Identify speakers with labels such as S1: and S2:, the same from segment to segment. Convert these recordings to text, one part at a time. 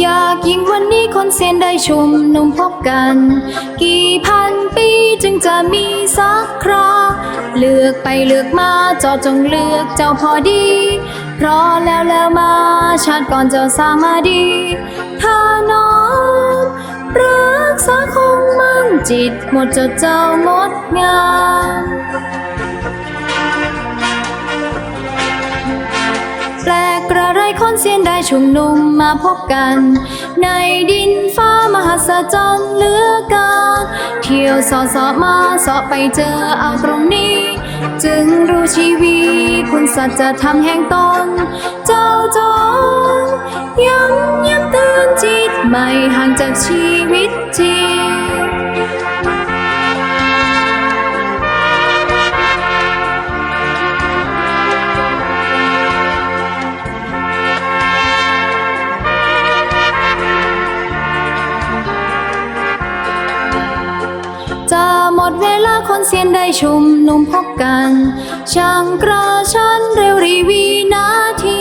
S1: อยากยิ่งวันนี้คนเซียนได้ชุมนุมพบกัน กี่พันปีจึงจะมีสักคราเลือกไปเลือกมาเจอจงเลือกเจ้าพอดี เพราะแล้วแล้วมาชาติก่อนเจ้าสามาดี ถ้าน้อมรักษาคงมั่นจิตหมดจดเจ้างดงาม กกระไรคนเสียนได้ชุมนุมมาพบกัน ในดินฟ้ามหัศจรรย์เหลือเกันเที่ยวสอสอมาสอไปเจอเอาตรงนี้ จึงรู้ชีวีคุณสัจธรรมแห่งตน เจ้าจงย้ำย้ำเตือนจิตไม่ห่างจากชีวิตจริง จะหมดเวลาคนเสียนได้ชุมนุมพบกัน ช่างกระชันเร็วรีวีนาที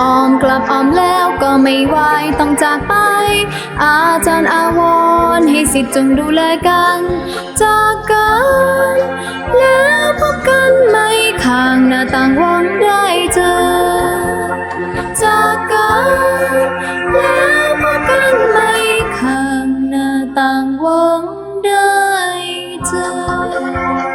S1: อ้อมกลับอ้อมแล้วก็ไม่ไหวต้องจากไป อาจารย์อาวรให้สิทธิ์จงดูแลกัน จากกัน แล้วพบกันไม่ข้างหน้าต่างวังได้เจอ จากกัน แล้วพบกันไม่ข้างหน้าต่างวัง đời trời